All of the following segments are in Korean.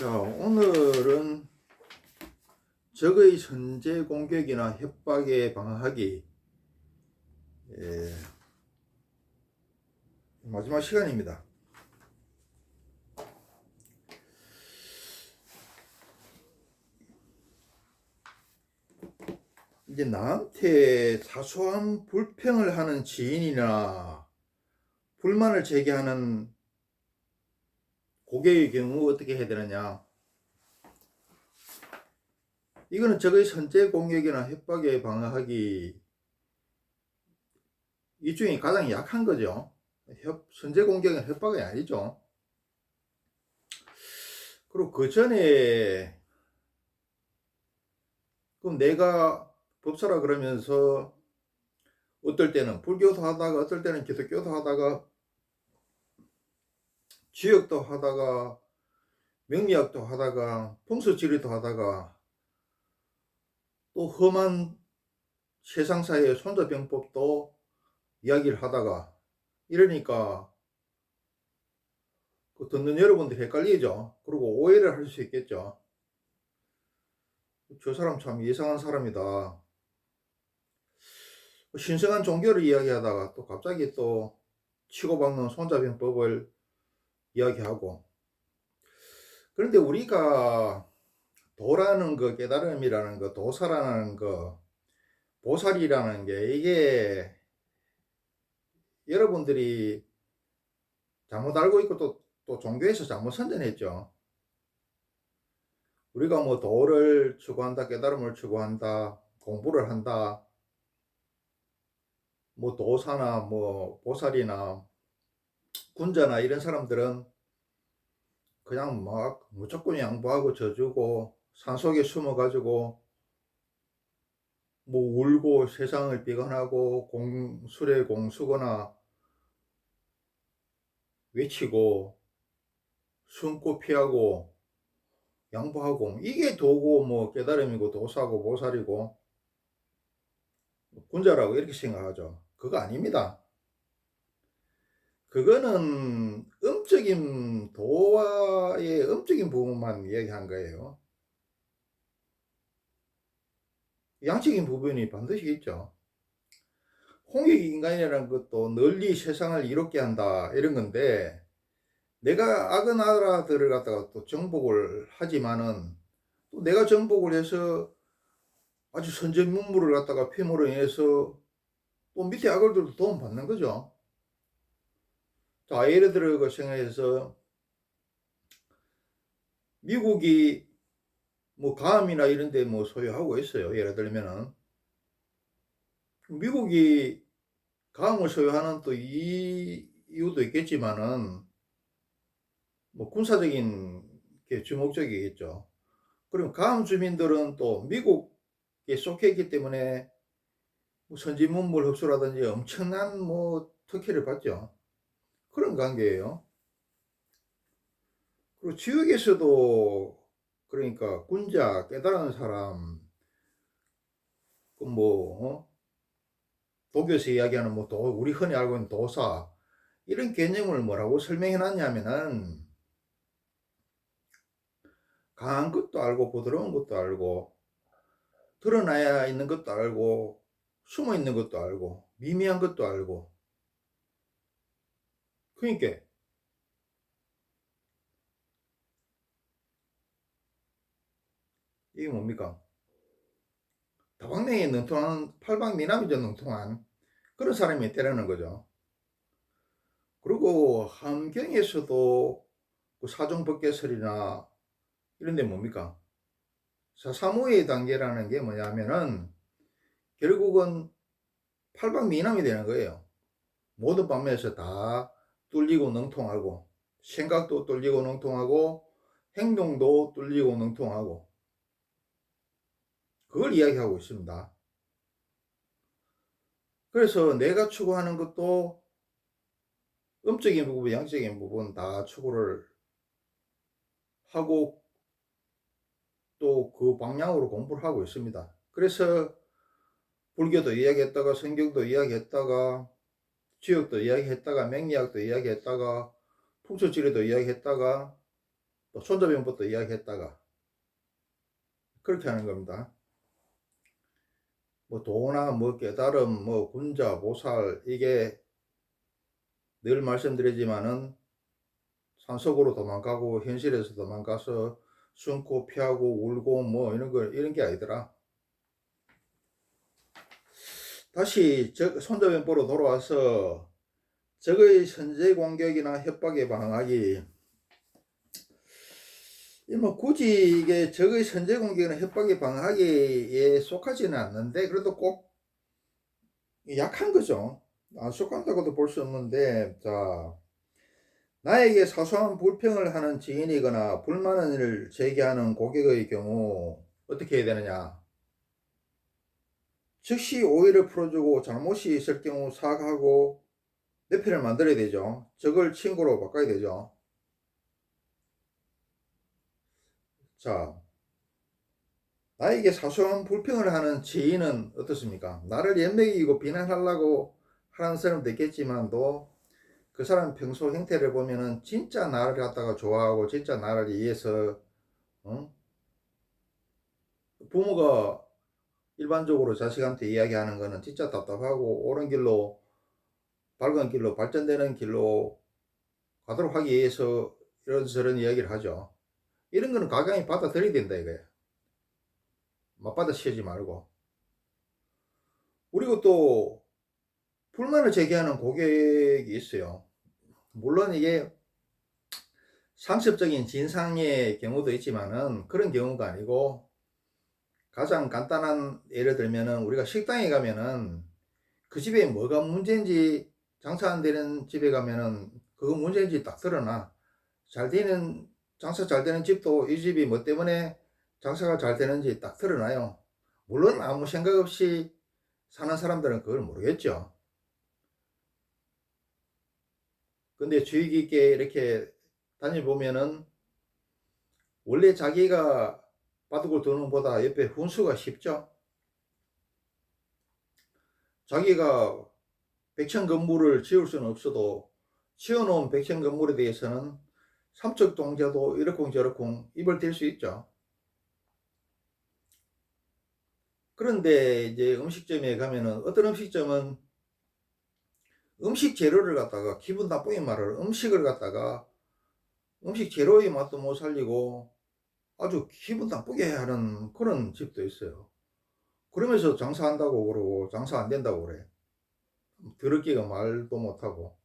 자, 오늘은 적의 선제 공격이나 협박에 방어하기 예, 마지막 시간입니다. 이제 나한테 사소한 불평을 하는 지인이나 불만을 제기하는 고객의 경우 어떻게 해야 되느냐? 이거는 적의 선제 공격이나 협박에 방어하기 이 중에 가장 약한 거죠. 협, 선제 공격은 협박이 아니죠. 그리고 그 전에 그럼 내가 법사라 그러면서 어떨 때는 불교도 하다가 어떨 때는 기독교도 하다가 지역도 하다가 명리학도 하다가 풍수지리도 하다가 또 험한 세상사의 손자병법도 이야기를 하다가 이러니까 그 듣는 여러분들 헷갈리죠. 그리고 오해를 할 수 있겠죠. 저 사람 참 이상한 사람이다. 신성한 종교를 이야기하다가 또 갑자기 또 치고박는 손자병법을 이야기하고 그런데 우리가 도라는 거 깨달음이라는 거 도사라는 거 보살이라는 게 이게 여러분들이 잘못 알고 있고 또, 또 종교에서 잘못 선전했죠. 우리가 뭐 도를 추구한다, 깨달음을 추구한다, 공부를 한다, 뭐 도사나 뭐 보살이나 군자나 이런 사람들은 그냥 막 무조건 양보하고 져주고 산속에 숨어가지고 뭐 울고 세상을 비관하고 공술에 공수거나 외치고 숨고 피하고 양보하고 이게 도고 뭐 깨달음이고 도사고 보살이고 군자라고 이렇게 생각하죠. 그거 아닙니다. 그거는 음적인 도와의 음적인 부분만 이야기한 거예요. 양적인 부분이 반드시 있죠. 홍익 인간이라는 것도 널리 세상을 이롭게 한다 이런 건데 내가 악은 나라들을 갖다가 또 정복을 하지만은 또 내가 정복을 해서 아주 선전 문물을 갖다가 폐모로 인해서 또 밑에 악을들도 도움 받는 거죠. 자, 예를 들어 그 생각해서 미국이 뭐 감이나 이런 데 뭐 소유하고 있어요. 예를 들면은 미국이 감을 소유하는 또 이 이유도 있겠지만은 뭐 군사적인 게 주목적이겠죠. 그럼 감 주민들은 또 미국에 속해 있기 때문에 뭐 선진문물 흡수라든지 엄청난 뭐 특혜를 받죠. 그런 관계예요. 그리고 지역에서도 그러니까 군자 깨달은 사람 그뭐 어? 도교에서 이야기하는 뭐 도, 우리 흔히 알고 있는 도사 이런 개념을 뭐라고 설명해 놨냐면은 강한 것도 알고 부드러운 것도 알고 드러나야 있는 것도 알고 숨어 있는 것도 알고 미미한 것도 알고 그러니까 이게 뭡니까? 다방맹이 능통한 팔방 미남이죠 능통한 그런 사람이 때라는 거죠. 그리고 함경에서도 그 사종법계설이나 이런 데 뭡니까? 사무의 단계라는 게 뭐냐면은 결국은 팔방 미남이 되는 거예요. 모든 방면에서 다 뚫리고 능통하고 생각도 뚫리고 능통하고 행동도 뚫리고 능통하고 그걸 이야기하고 있습니다. 그래서 내가 추구하는 것도 음적인 부분, 양적인 부분 다 추구를 하고 또 그 방향으로 공부를 하고 있습니다. 그래서 불교도 이야기했다가 성경도 이야기했다가 지역도 이야기했다가 맹리학도 이야기했다가 풍수지리도 이야기했다가 또 손자병부터 이야기했다가 그렇게 하는 겁니다. 뭐 도나 뭐 깨달음 뭐 군자 보살 이게 늘 말씀드리지만은 산속으로 도망가고 현실에서 도망가서 숨고 피하고 울고 뭐 이런 거 이런 게 아니더라. 다시 저 손자병보로 돌아와서 적의 선제 공격이나 협박에 반응하기 뭐 굳이 이게 적의 선제 공격이나 협박에 반응하기에 속하지는 않는데 그래도 꼭 약한 거죠. 안 속한다고도 볼 수 없는데 자 나에게 사소한 불평을 하는 지인이거나 불만을 제기하는 고객의 경우 어떻게 해야 되느냐? 즉시 오해를 풀어주고 잘못이 있을 경우 사과하고 내 편을 만들어야 되죠. 적을 친구로 바꿔야 되죠. 자, 나에게 사소한 불평을 하는 지인은 어떻습니까? 나를 연맥이고 비난하려고 하는 사람도 있겠지만도 그 사람 평소 행태를 보면은 진짜 나를 갖다가 좋아하고 진짜 나를 위해서 어? 부모가 일반적으로 자식한테 이야기하는 거는 진짜 답답하고 옳은 길로 밝은 길로 발전되는 길로 가도록 하기 위해서 이런저런 이야기를 하죠. 이런 거는 가강이 받아들여야 된다 이거야. 맞받아 치지 말고. 그리고 또 불만을 제기하는 고객이 있어요. 물론 이게 상습적인 진상의 경우도 있지만은 그런 경우가 아니고 가장 간단한 예를 들면은 우리가 식당에 가면은 그 집에 뭐가 문제인지 장사 안 되는 집에 가면은 그거 문제인지 딱 드러나 잘 되는 장사 잘 되는 집도 이 집이 뭐 때문에 장사가 잘 되는지 딱 드러나요. 물론 아무 생각 없이 사는 사람들은 그걸 모르겠죠. 근데 주의 깊게 이렇게 다녀보면은 원래 자기가 바둑을 두는 보다 옆에 훈수가 쉽죠. 자기가 백천 건물을 지을 수는 없어도 지어놓은 백천 건물에 대해서는 삼척 동자도 이렇쿵 저렇쿵 입을 댈 수 있죠. 그런데 이제 음식점에 가면은 어떤 음식점은 음식 재료를 갖다가 기분 나쁘게 말을 음식을 갖다가 음식 재료의 맛도 못 살리고 아주 기분 나쁘게 하는 그런 집도 있어요. 그러면서 장사한다고 그러고 장사 안 된다고 그래. 더럽기가 말도 못하고.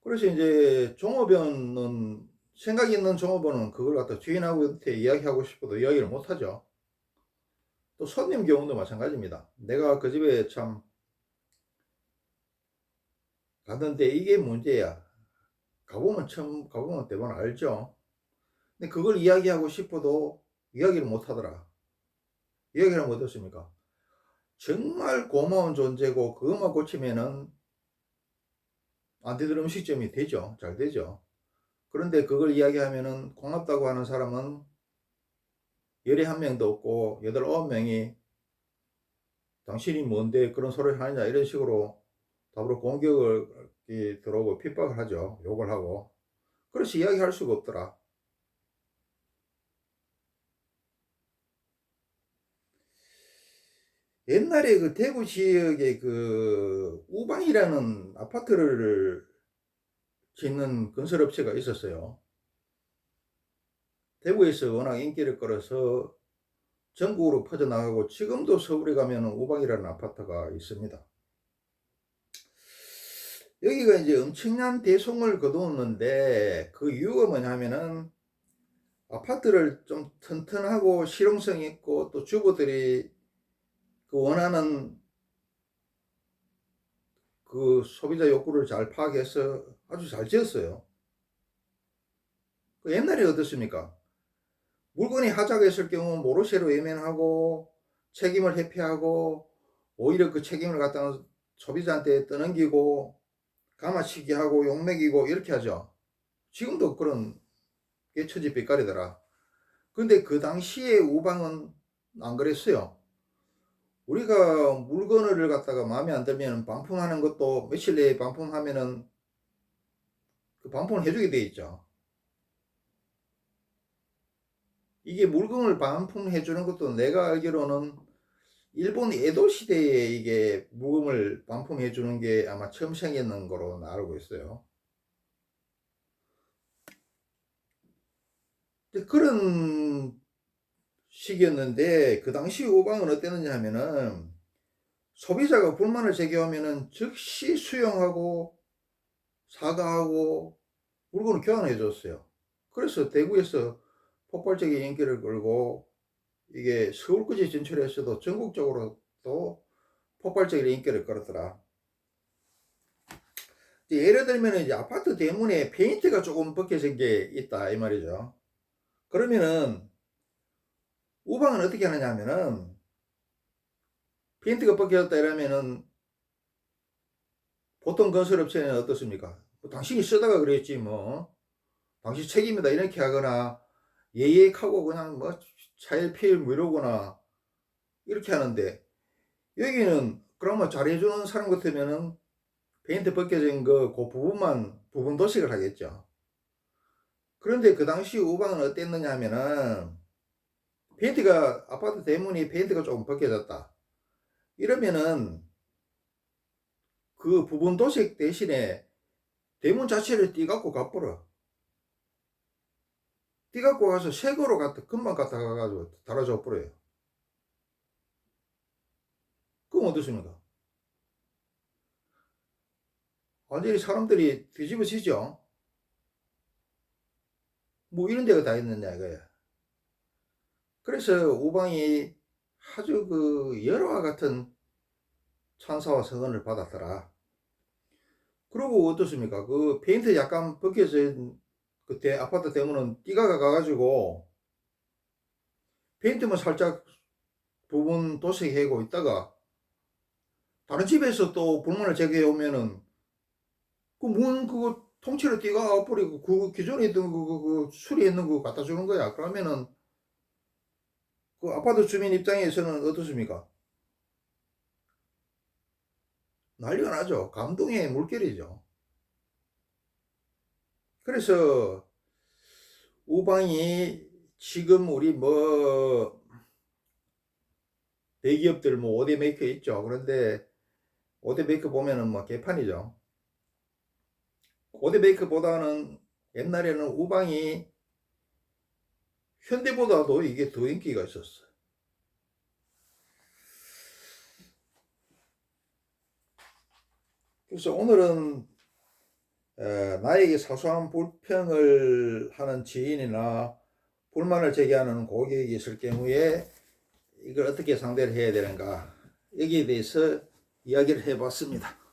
그래서 이제 종업원은 생각 있는 종업원은 그걸 갖다 주인하고한테 이야기하고 싶어도 이야기를 못하죠. 또 손님 경우도 마찬가지입니다. 내가 그 집에 참 갔는데 이게 문제야. 가보면 처음 가보면 대부분 알죠. 근데 그걸 이야기하고 싶어도 이야기를 못 하더라. 이야기를 하면 어떻습니까? 정말 고마운 존재고 그것만 고치면은 안 되던 음식점이 되죠. 잘 되죠. 그런데 그걸 이야기하면은 고맙다고 하는 사람은 열에 한 명도 없고 여덟 아홉 명이 당신이 뭔데 그런 소리를 하느냐 이런 식으로 답으로 공격을 들어오고 핍박을 하죠. 욕을 하고. 그래서 이야기할 수가 없더라. 옛날에 그 대구 지역에 그 우방이라는 아파트를 짓는 건설업체가 있었어요. 대구에서 워낙 인기를 끌어서 전국으로 퍼져나가고 지금도 서울에 가면 우방이라는 아파트가 있습니다. 여기가 이제 엄청난 대송을 거두었는데 그 이유가 뭐냐면은 아파트를 좀 튼튼하고 실용성 있고 또 주부들이 그 원하는 그 소비자 욕구를 잘 파악해서 아주 잘 지었어요. 그 옛날에 어떻습니까? 물건이 하자했을 경우 모르쇠로 외면하고 책임을 회피하고 오히려 그 책임을 갖다가 소비자한테 떠넘기고 가마치기 하고 욕먹이고 이렇게 하죠. 지금도 그런 게 처지 빛깔이더라. 근데 그 당시에 우방은 안 그랬어요. 우리가 물건을 갖다가 마음에 안 들면 반품하는 것도 며칠 내에 반품하면은 그 반품을 해주게 돼 있죠. 이게 물건을 반품해 주는 것도 내가 알기로는 일본 에도 시대에 이게 물건을 반품해 주는 게 아마 처음 생겼는 거로 알고 있어요. 그런 시기였는데 그 당시 우방은 어땠느냐 하면은 소비자가 불만을 제기하면은 즉시 수용하고 사과하고 물건을 교환해 줬어요. 그래서 대구에서 폭발적인 인기를 끌고 이게 서울까지 진출했어도 전국적으로 또 폭발적인 인기를 끌었더라. 예를 들면 이제 아파트 대문에 페인트가 조금 벗겨진 게 있다 이 말이죠. 그러면은 우방은 어떻게 하느냐 하면은 페인트가 벗겨졌다 이러면은 보통 건설업체는 어떻습니까? 뭐 당신이 쓰다가 그랬지 뭐 당신 책임이다 이렇게 하거나 예예하고 그냥 뭐 차일피일 뭐 이러거나 이렇게 하는데 여기는 그러면 잘해주는 사람 같으면은 페인트 벗겨진 거그 부분만 부분 도식을 하겠죠. 그런데 그 당시 우방은 어땠느냐 하면은 페인트가 아파트 대문이 페인트가 조금 벗겨졌다. 이러면은 그 부분 도색 대신에 대문 자체를 띠갖고 가버려. 띠갖고 가서 새거로 갖다 금방 갖다 가가지고 달아줘 버려요. 그럼 어떻습니까? 완전히 사람들이 뒤집어지죠. 뭐 이런 데가 다 있느냐 이거야. 그래서 우방이 아주 그 열화와 같은 찬사와 성원을 받았더라. 그리고 어떻습니까? 그 페인트 약간 벗겨진 그때 아파트 대문은 띠가 가가지고 페인트만 살짝 부분 도색하고 있다가 다른 집에서 또 불만을 제기해 오면은 그 문 그거 통째로 띠가 버리고 그 기존에 있던 그, 그, 그 수리했는 거 갖다 주는 거야. 그러면은 그 아파트 주민 입장에서는 어떻습니까? 난리가 나죠. 감동의 물결이죠. 그래서 우방이 지금 우리 뭐 대기업들 뭐 5대 메이커 있죠. 그런데 5대 메이커 보면은 뭐 개판이죠. 5대 메이커보다는 옛날에는 우방이 현대보다도 이게 더 인기가 있었어. 그래서 오늘은 에, 나에게 사소한 불평을 하는 지인이나 불만을 제기하는 고객이 있을 경우에 이걸 어떻게 상대를 해야 되는가 여기에 대해서 이야기를 해봤습니다.